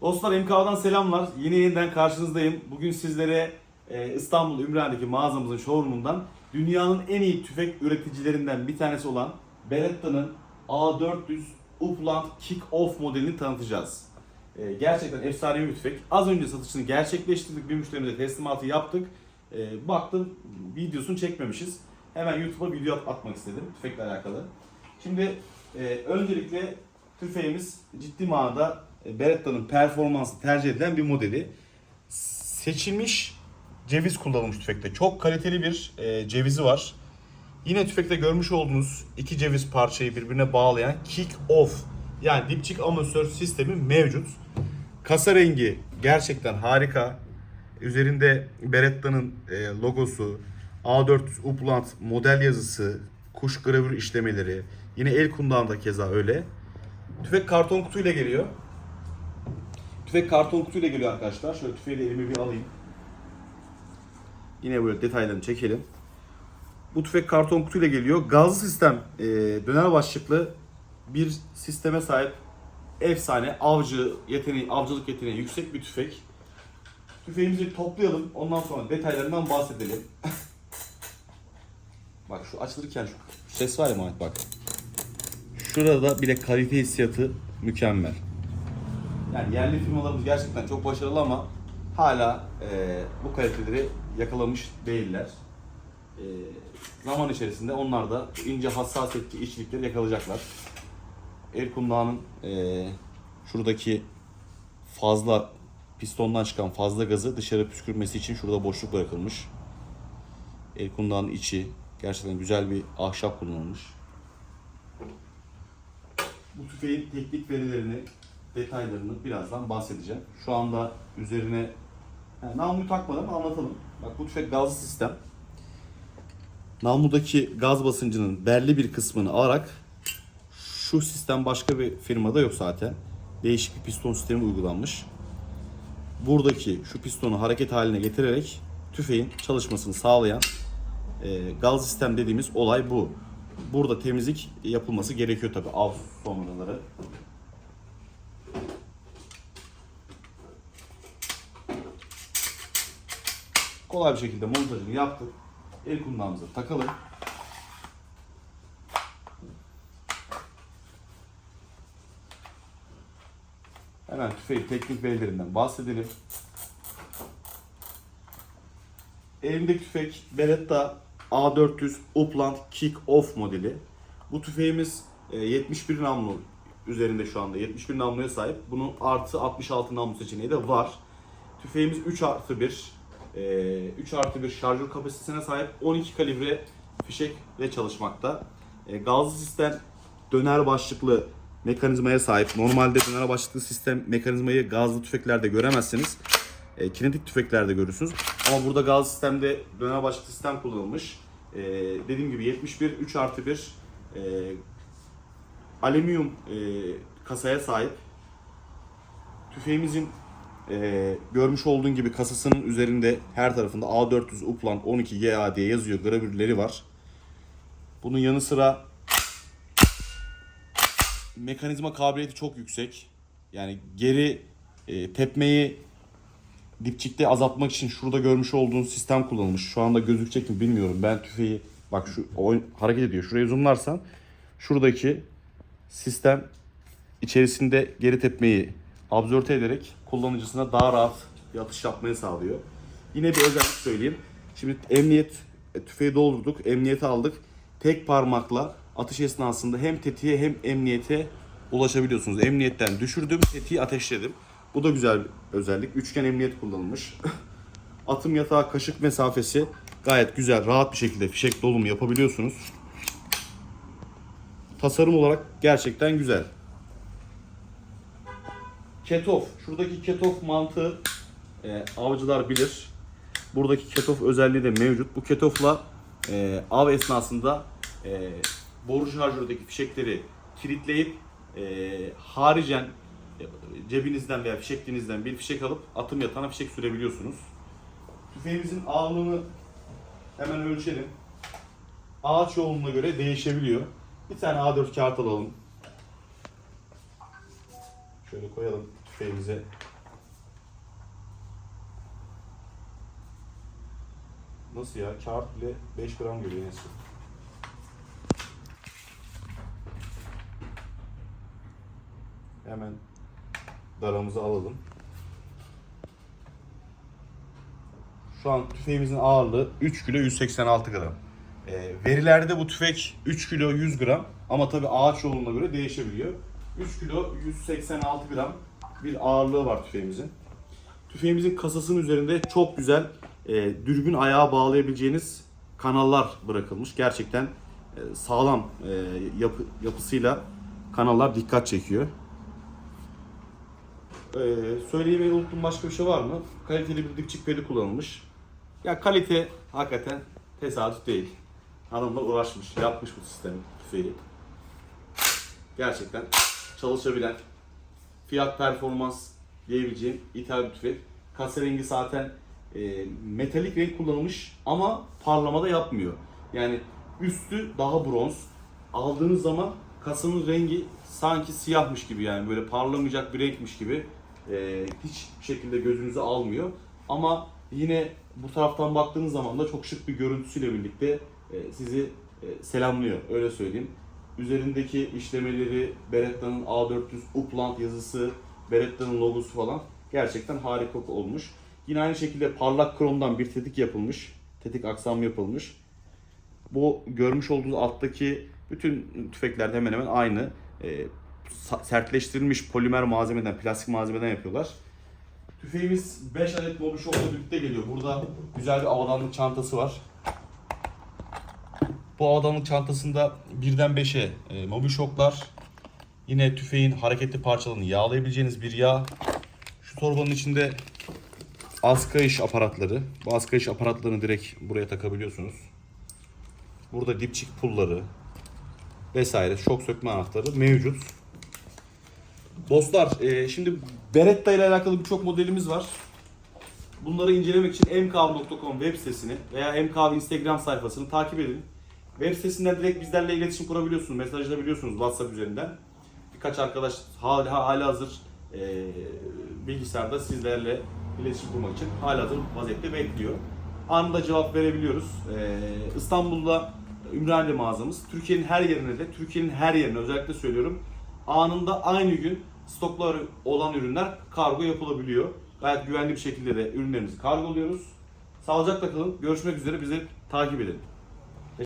Dostlar MK'dan selamlar. Yine yeniden karşınızdayım. Bugün sizlere e, İstanbul Ümraniye'deki mağazamızın showroom'undan dünyanın en iyi tüfek üreticilerinden bir tanesi olan Beretta'nın A400 Upland Kick-Off modelini tanıtacağız. E, gerçekten efsanevi bir tüfek. Az önce satışını gerçekleştirdik. Bir müşterimize teslimatı yaptık. E, baktım videosunu çekmemişiz. Hemen YouTube'a video at- atmak istedim tüfekle alakalı. Şimdi e, öncelikle tüfeğimiz ciddi manada Beretta'nın performansı tercih edilen bir modeli. Seçilmiş ceviz kullanılmış tüfekte. Çok kaliteli bir e, cevizi var. Yine tüfekte görmüş olduğunuz iki ceviz parçayı birbirine bağlayan kick off yani dipçik amortisör sistemi mevcut. Kasa rengi gerçekten harika. Üzerinde Beretta'nın e, logosu, A400 Upland model yazısı, kuş gravür işlemeleri, yine el kundağında keza öyle. Tüfek karton kutuyla geliyor. Tüfek karton kutuyla geliyor arkadaşlar. Şöyle tüfeği de elime bir alayım. Yine böyle detaylarını çekelim. Bu tüfek karton kutuyla geliyor. Gazlı sistem e, döner başlıklı bir sisteme sahip efsane avcı yeteneği, avcılık yeteneği yüksek bir tüfek. Tüfeğimizi toplayalım. Ondan sonra detaylarından bahsedelim. bak şu açılırken şu ses var ya Muhammed bak. Şurada bile kalite hissiyatı mükemmel. Yani yerli firmalarımız gerçekten çok başarılı ama hala e, bu kaliteleri yakalamış değiller. E, zaman içerisinde onlar da ince hassasiyetli işçilikleri yakalayacaklar. El kundağının e, şuradaki fazla pistondan çıkan fazla gazı dışarı püskürmesi için şurada boşluk bırakılmış. El kundağının içi gerçekten güzel bir ahşap kullanılmış. Bu tüfeğin teknik verilerini, detaylarını birazdan bahsedeceğim. Şu anda üzerine yani namluyu takmadan anlatalım. Bak bu tüfek gazlı sistem. Namludaki gaz basıncının belli bir kısmını alarak şu sistem başka bir firmada yok zaten. Değişik bir piston sistemi uygulanmış. Buradaki şu pistonu hareket haline getirerek tüfeğin çalışmasını sağlayan e, gaz sistem dediğimiz olay bu. Burada temizlik yapılması gerekiyor tabi av sonraları. Kolay bir şekilde montajını yaptık. El kundağımıza takalım. Hemen tüfeğin teknik verilerinden bahsedelim. Elimdeki tüfek Beretta A400 Upland Kick-Off modeli. Bu tüfeğimiz e, 71 namlu üzerinde şu anda. 71 namluya sahip. Bunun artı 66 namlu seçeneği de var. Tüfeğimiz 3 artı 1. e, 3 artı 1 şarjör kapasitesine sahip 12 kalibre fişekle çalışmakta. E, Gazlı sistem döner başlıklı mekanizmaya sahip. Normalde döner başlıklı sistem mekanizmayı gazlı tüfeklerde göremezsiniz. E, kinetik tüfeklerde görürsünüz. Ama burada gaz sistemde döner başlıklı sistem kullanılmış. E, dediğim gibi 71 3 artı 1 e, alüminyum e, kasaya sahip. Tüfeğimizin e, görmüş olduğun gibi kasasının üzerinde her tarafında A400 Upland 12 GA diye yazıyor. Gravürleri var. Bunun yanı sıra mekanizma kabiliyeti çok yüksek. Yani geri e, tepmeyi dipçikte azaltmak için şurada görmüş olduğun sistem kullanılmış. Şu anda gözükecek mi bilmiyorum. Ben tüfeği bak şu oyun, hareket ediyor. Şuraya zoomlarsan şuradaki sistem içerisinde geri tepmeyi absorte ederek kullanıcısına daha rahat bir atış yapmayı sağlıyor. Yine bir özellik söyleyeyim. Şimdi emniyet e, tüfeği doldurduk, emniyete aldık. Tek parmakla atış esnasında hem tetiğe hem emniyete ulaşabiliyorsunuz. Emniyetten düşürdüm, tetiği ateşledim. Bu da güzel bir özellik. Üçgen emniyet kullanılmış. Atım yatağı kaşık mesafesi gayet güzel, rahat bir şekilde fişek dolumu yapabiliyorsunuz. Tasarım olarak gerçekten güzel. Ketof. Şuradaki ketof mantığı e, avcılar bilir. Buradaki ketof özelliği de mevcut. Bu ketofla e, av esnasında e, boru şarjördeki fişekleri kilitleyip e, haricen e, cebinizden veya fişekliğinizden bir fişek alıp atım yatağına fişek sürebiliyorsunuz. Tüfeğimizin ağırlığını hemen ölçelim. Ağaç yoğunluğuna göre değişebiliyor. Bir tane A4 kağıt alalım. Şöyle koyalım tüfeğimize Nasıl ya? Kağıt bile 5 gram geliyor en son. Hemen daramızı alalım. Şu an tüfeğimizin ağırlığı 3 kilo 186 gram. E, verilerde bu tüfek 3 kilo 100 gram ama tabi ağaç yoluna göre değişebiliyor. 3 kilo 186 gram bir ağırlığı var tüfeğimizin. Tüfeğimizin kasasının üzerinde çok güzel e, dürbün ayağı bağlayabileceğiniz kanallar bırakılmış. Gerçekten e, sağlam e, yapı, yapısıyla kanallar dikkat çekiyor. Ee, söyleyemeyi unuttuğum başka bir şey var mı? Kaliteli bir dipçik pedi kullanılmış. Ya kalite hakikaten tesadüf değil. Hanımla uğraşmış, yapmış bu sistemi, tüfeği. Gerçekten çalışabilen, fiyat performans diyebileceğim ithal bir tüfek. Kasa rengi zaten e, metalik renk kullanılmış ama parlama da yapmıyor. Yani üstü daha bronz. Aldığınız zaman kasanın rengi sanki siyahmış gibi yani böyle parlamayacak bir renkmiş gibi e, hiç şekilde gözünüzü almıyor. Ama yine bu taraftan baktığınız zaman da çok şık bir görüntüsüyle birlikte e, sizi e, selamlıyor öyle söyleyeyim. Üzerindeki işlemeleri, Beretta'nın A400 Upland yazısı, Beretta'nın logosu falan gerçekten harika olmuş. Yine aynı şekilde parlak kromdan bir tetik yapılmış. Tetik aksam yapılmış. Bu görmüş olduğunuz alttaki bütün tüfeklerde hemen hemen aynı. Sa- sertleştirilmiş polimer malzemeden, plastik malzemeden yapıyorlar. Tüfeğimiz 5 adet mobil şokla birlikte geliyor. Burada güzel bir avadanlık çantası var. Bu avadanlık çantasında birden 5'e e, mobil şoklar, yine tüfeğin hareketli parçalarını yağlayabileceğiniz bir yağ. Şu torbanın içinde askayış aparatları. Bu askayış aparatlarını direkt buraya takabiliyorsunuz. Burada dipçik pulları vesaire şok sökme anahtarı mevcut. Dostlar e, şimdi Beretta ile alakalı birçok modelimiz var. Bunları incelemek için mkav.com web sitesini veya mkav Instagram sayfasını takip edin. Web sitesinden direkt bizlerle iletişim kurabiliyorsunuz, mesajlayabiliyorsunuz WhatsApp üzerinden. Birkaç arkadaş hali, hali hazır e, bilgisayarda sizlerle iletişim kurmak için hali hazır vaziyette bekliyor. Anında cevap verebiliyoruz. E, İstanbul'da Ümraniye mağazamız. Türkiye'nin her yerine de, Türkiye'nin her yerine özellikle söylüyorum. Anında aynı gün stoklar olan ürünler kargo yapılabiliyor. Gayet güvenli bir şekilde de ürünlerimizi kargoluyoruz. Sağlıcakla kalın. Görüşmek üzere. Bizi takip edin.